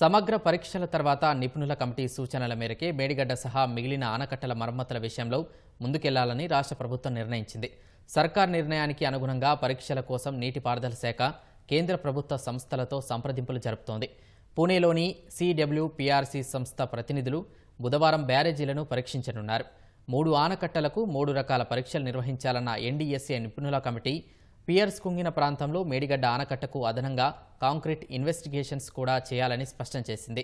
సమగ్ర పరీక్షల తర్వాత నిపుణుల కమిటీ సూచనల మేరకే మేడిగడ్డ సహా మిగిలిన ఆనకట్టల మరమ్మతుల విషయంలో ముందుకెళ్ళాలని రాష్ట్ర ప్రభుత్వం నిర్ణయించింది. సర్కార్ నిర్ణయానికి అనుగుణంగా పరీక్షల కోసం నీటిపారుదల శాఖ కేంద్ర ప్రభుత్వ సంస్థలతో సంప్రదింపులు జరుపుతోంది. పూణేలోని సిడబ్ల్యూపీఆర్సీ సంస్థ ప్రతినిధులు బుధవారం బ్యారేజీలను పరీక్షించనున్నారు. మూడు ఆనకట్టలకు మూడు రకాల పరీక్షలు నిర్వహించాలన్న ఎన్డీఎస్ఏ నిపుణుల కమిటీ పియర్స్ కుంగిన ప్రాంతంలో మేడిగడ్డ ఆనకట్టకు అదనంగా కాంక్రీట్ ఇన్వెస్టిగేషన్స్ కూడా చేయాలని స్పష్టం చేసింది.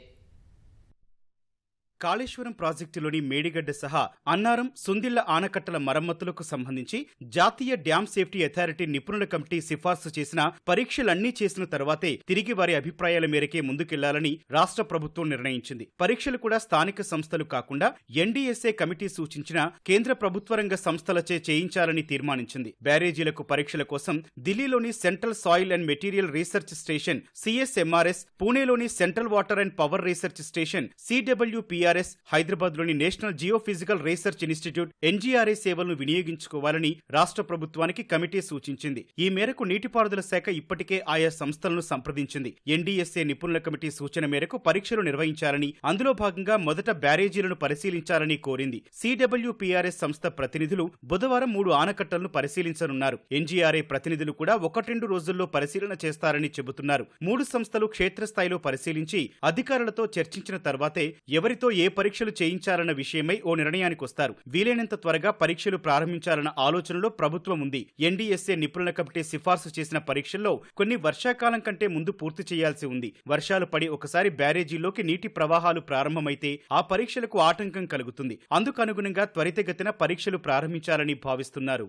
కాళేశ్వరం ప్రాజెక్టులోని మేడిగడ్డ సహా అన్నారం సుందిళ్ళ ఆనకట్టల మరమ్మతులకు సంబంధించి జాతీయ డ్యాం సేఫ్టీ అథారిటీ నిపుణుల కమిటీ సిఫార్సు చేసిన పరీక్షలన్నీ చేసిన తర్వాతే తిరిగి వారి అభిప్రాయాల మేరకే ముందుకెళ్ళాలని రాష్ట్ర ప్రభుత్వం నిర్ణయించింది. పరీక్షలు కూడా స్థానిక సంస్థలు కాకుండా ఎన్డీఎస్ఏ కమిటీ సూచించిన కేంద్ర ప్రభుత్వ రంగ సంస్థలచే చేయించాలని తీర్మానించింది. బ్యారేజీలకు పరీక్షల కోసం ఢిల్లీలోని central soil and material research station CSMRS పూణేలోని central water and power research station CWPR హైదరాబాద్లోని national geophysical research institute NGRI సేవలను వినియోగించుకోవాలని రాష్ట్ర ప్రభుత్వానికి కమిటీ సూచించింది. ఈ మేరకు నీటిపారుదల శాఖ ఇప్పటికే ఆయా సంస్థలను సంప్రదించింది. ఎన్డీఎస్ఏ నిపుణుల కమిటీ సూచన మేరకు పరీక్షలు నిర్వహించాలని అందులో భాగంగా మొదట బ్యారేజీలను పరిశీలించాలని కోరింది. సిడబ్ల్యూపీఆర్ఎస్ సంస్థ ప్రతినిధులు బుధవారం మూడు ఆనకట్టలను పరిశీలించనున్నారు. ఎన్జీఆర్ఏ ప్రతినిధులు కూడా ఒకటెండు రోజుల్లో పరిశీలన చేస్తారని చెబుతున్నారు. మూడు సంస్థలు క్షేత్రస్థాయిలో పరిశీలించి అధికారులతో చర్చించిన తర్వాతే ఎవరితో ఏ ఏ పరీక్షలు చేయించాలన్న విషయమై ఓ నిర్ణయానికి వస్తారు. వీలైనంత త్వరగా పరీక్షలు ప్రారంభించాలన్న ఆలోచనలో ప్రభుత్వం ఉంది. ఎన్డీఎస్ఏ నిపుణుల కమిటీ సిఫార్సు చేసిన పరీక్షల్లో కొన్ని వర్షాకాలం కంటే ముందు పూర్తి చేయాల్సి ఉంది. వర్షాలు పడి ఒకసారి బ్యారేజీలోకి నీటి ప్రవాహాలు ప్రారంభమైతే ఆ పరీక్షలకు ఆటంకం కలుగుతుంది. అందుకనుగుణంగా త్వరితగతిన పరీక్షలు ప్రారంభించాలని భావిస్తున్నారు.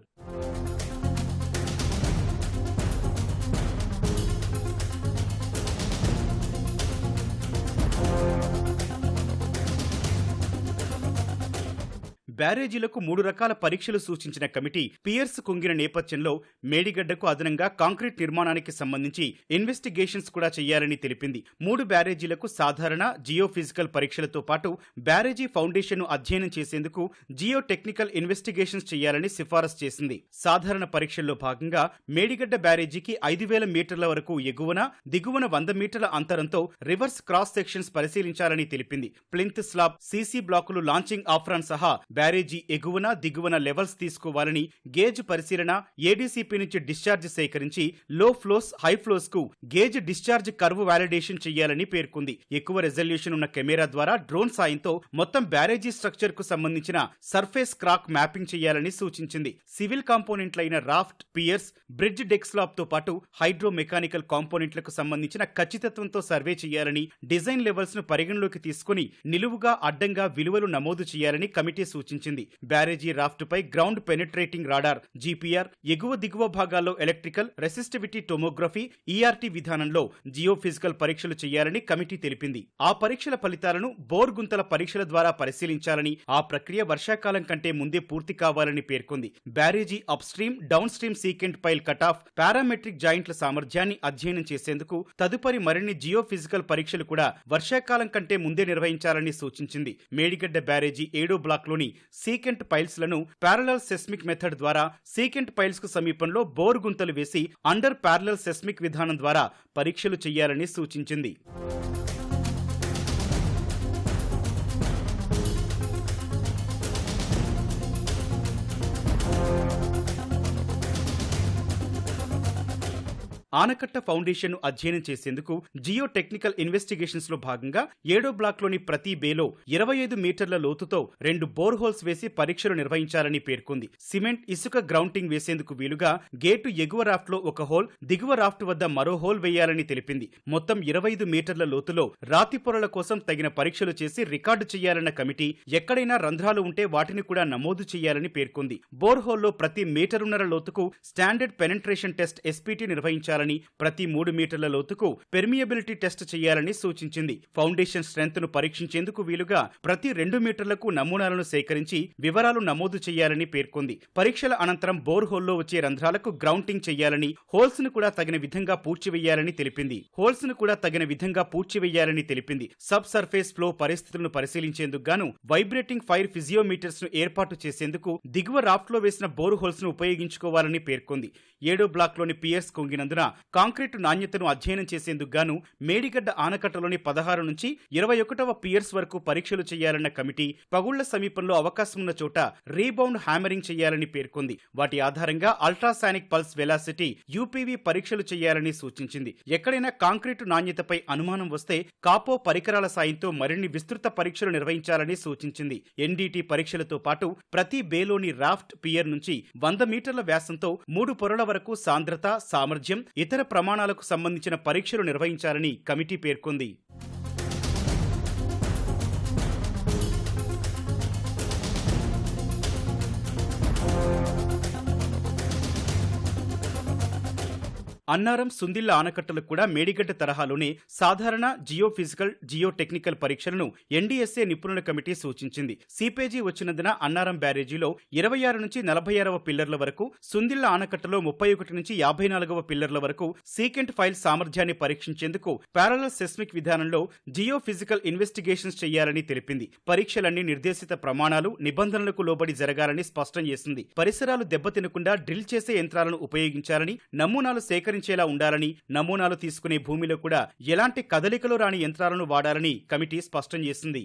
బ్యారేజీలకు మూడు రకాల పరీక్షలు సూచించిన కమిటీ పియర్స్ కుంగిన నేపథ్యంలో మేడిగడ్డకు అదనంగా కాంక్రీట్ నిర్మాణానికి సంబంధించి ఇన్వెస్టిగేషన్స్ కూడా చేయాలని తెలిపింది. మూడు బ్యారేజీలకు సాధారణ జియోఫిజికల్ పరీక్షలతో పాటు బ్యారేజీ ఫౌండేషన్ను అధ్యయనం చేసేందుకు జియో టెక్నికల్ ఇన్వెస్టిగేషన్స్ చేయాలని సిఫారసు చేసింది. సాధారణ పరీక్షల్లో భాగంగా మేడిగడ్డ బ్యారేజీకి ఐదు వేల మీటర్ల వరకు ఎగువన దిగువన వంద మీటర్ల అంతరంతో రివర్స్ క్రాస్ సెక్షన్స్ పరిశీలించాలని తెలిపింది. ప్లింత్ స్లాబ్ సీసీ బ్లాకులు లాంచింగ్ ఆఫ్రాన్ సహా బ్యారేజీ ఎగువన దిగువన లెవెల్స్ తీసుకోవాలని గేజ్ పరిశీలన ఏడీసీపీ నుంచి డిశ్చార్జ్ సేకరించి లో ఫ్లోస్ హై ఫ్లోస్కు గేజ్ డిశ్చార్జ్ కర్వ్ వాలిడేషన్ చేయాలని పేర్కొంది. ఎక్కువ రెజల్యూషన్ ఉన్న కెమెరా ద్వారా డ్రోన్ సాయంతో మొత్తం బ్యారేజీ స్ట్రక్చర్కు సంబంధించిన సర్ఫేస్ క్రాక్ మ్యాపింగ్ చేయాలని సూచించింది. సివిల్ కాంపోనెంట్లైన రాఫ్ట్ పియర్స్ బ్రిడ్జ్ డెక్స్లాబ్తో పాటు హైడ్రో మెకానికల్ కాంపోనెంట్లకు సంబంధించిన ఖచ్చితత్వంతో సర్వే చేయాలని డిజైన్ లెవెల్స్ను పరిగణలోకి తీసుకుని నిలువుగా అడ్డంగా విలువలు నమోదు చేయాలని కమిటీ సూచించింది బ్యారేజీ రాఫ్ట్ పై గ్రౌండ్ పెనిట్రేటింగ్ రాడార్ జీపీఆర్ ఎగువ దిగువ భాగాల్లో ఎలక్ట్రికల్ రెసిస్టివిటీ టోమోగ్రఫీ ఈఆర్టీ విధానంలో జియో ఫిజికల్ పరీక్షలు చేయాలని కమిటీ తెలిపింది. ఆ పరీక్షల ఫలితాలను బోర్ గుంతల పరీక్షల ద్వారా పరిశీలించాలని ఆ ప్రక్రియ వర్షాకాలం కంటే ముందే పూర్తి కావాలని పేర్కొంది. Barrage upstream downstream secant pile cutoff parametric జాయింట్ల సామర్థ్యాన్ని అధ్యయనం చేసేందుకు తదుపరి మరిన్ని జియో ఫిజికల్ పరీక్షలు కూడా వర్షాకాలం కంటే ముందే నిర్వహించాలని సూచించింది. మేడిగడ్డ బ్యారేజీ ఏడో బ్లాక్లోని సీకెంట్ పైల్స్లను సెస్మిక్ మెథడ్ ద్వారా సీకెంట్ పైల్స్కు సమీపంలో బోర్ గుంతలు వేసి అండర్ ప్యారలల్ సెస్మిక్ విధానం ద్వారా పరీక్షలు చేయాలని సూచించింది. ఆనకట్ట ఫౌండేషన్ అధ్యయనం చేసేందుకు జియో టెక్నికల్ ఇన్వెస్టిగేషన్స్లో భాగంగా ఏడో బ్లాక్లోని ప్రతి బేలో ఇరవై ఐదు మీటర్ల లోతుతో రెండు బోర్ హోల్స్ వేసి పరీక్షలు నిర్వహించాలని పేర్కొంది. సిమెంట్ ఇసుక గ్రౌంటింగ్ వేసేందుకు వీలుగా గేటు ఎగువ రాఫ్ట్లో ఒక హోల్ దిగువ రాఫ్ట్ వద్ద మరో హోల్ వేయాలని తెలిపింది. మొత్తం ఇరవై ఐదు మీటర్ల లోతులో రాతి పొరల కోసం తగిన పరీక్షలు చేసి రికార్డు చేయాలన్న కమిటీ ఎక్కడైనా రంధ్రాలు ఉంటే వాటిని కూడా నమోదు చేయాలని పేర్కొంది. బోర్ హోల్లో ప్రతి మీటరున్నర లోతుకు స్టాండర్డ్ పెనంట్రేషన్ టెస్ట్ ఎస్పీటీ నిర్వహించాలని ప్రతి మూడు మీటర్ల లోతుకు పెర్మియబిలిటీ టెస్ట్ చేయాలని సూచించింది. ఫౌండేషన్ స్ట్రెంత్ను పరీక్షించేందుకు వీలుగా ప్రతి రెండు మీటర్లకు నమూనాలను సేకరించి వివరాలు నమోదు చేయాలని పేర్కొంది. పరీక్షల అనంతరం బోర్ హోల్లో వచ్చే రంధ్రాలకు గ్రౌంటింగ్ చేయాలని హోల్స్ను కూడా తగిన విధంగా పూడ్చివేయాలని తెలిపింది. హోల్స్ను కూడా తగిన విధంగా పూడ్చివేయాలని తెలిపింది. సబ్ సర్ఫేస్ ఫ్లో పరిస్థితులను పరిశీలించేందుకు గాను వైబ్రేటింగ్ ఫైర్ ఫిజియోమీటర్స్ను ఏర్పాటు చేసేందుకు దిగువ రాఫ్ట్లో వేసిన బోర్ హోల్స్ను ఉపయోగించుకోవాలని పేర్కొంది. ఏడో బ్లాక్లోని పియర్స్ కొంగినందున కాంక్రీటు నాణ్యతను అధ్యయనం చేసేందుకు గాను మేడిగడ్డ ఆనకట్టలోని పదహారు నుంచి ఇరవై ఒకటవ పియర్స్ వరకు పరీక్షలు చేయాలన్న కమిటీ పగుళ్ళ సమీపంలో అవకాశం ఉన్న చోట రీబౌండ్ హ్యామరింగ్ చేయాలని పేర్కొంది. వాటి ఆధారంగా అల్ట్రాసానిక్ పల్స్ వెలాసిటీ యూపీవీ పరీక్షలు చేయాలని సూచించింది. ఎక్కడైనా కాంక్రీటు నాణ్యతపై అనుమానం వస్తే కాపో పరికరాల సాయంతో మరిన్ని విస్తృత పరీక్షలు నిర్వహించాలని సూచించింది. ఎన్డీటీ పరీక్షలతో పాటు ప్రతి బేలోని రాఫ్ట్ పియర్ నుంచి వంద మీటర్ల వ్యాసంతో మూడు పొరల వరకు సాంద్రత సామర్థ్యం ఇతర ప్రమాణాలకు సంబంధించిన పరీక్షలు నిర్వహించాలని కమిటీ పేర్కొంది. అన్నారం సుందిళ్ళ ఆనకట్టలకు కూడా మేడిగడ్డ తరహాలోనే సాధారణ జియోఫిజికల్ జియోటెక్నికల్ పరీక్షలను ఎన్డీఎస్ఏ నిపుణుల కమిటీ సూచించింది. సిపేజీ వచ్చినందున అన్నారం బ్యారేజీలో ఇరవై ఆరు నుంచి నలభై ఆరవ పిల్లర్ల వరకు సుందిళ్ళ ఆనకట్టలో ముప్పై ఒకటి నుంచి యాభై నాలుగవ పిల్లర్ల వరకు సీకెంట్ ఫైల్ సామర్థ్యాన్ని పరీక్షించేందుకు ప్యారల సెస్మిక్ విధానంలో జియోఫిజికల్ ఇన్వెస్టిగేషన్స్ చేయాలని తెలిపింది. పరీక్షలన్నీ నిర్దేశిత ప్రమాణాలు నిబంధనలకు లోబడి జరగాలని స్పష్టం చేసింది. పరిసరాలు దెబ్బతినకుండా డ్రిల్ చేసే యంత్రాలను ఉపయోగించాలని నమూనాలు సేకరించేలా ఉండాలని నమూనాలు తీసుకునే భూమిలో కూడా ఎలాంటి కదలికలు రాని యంత్రాలను వాడాలని కమిటీ స్పష్టం చేసింది.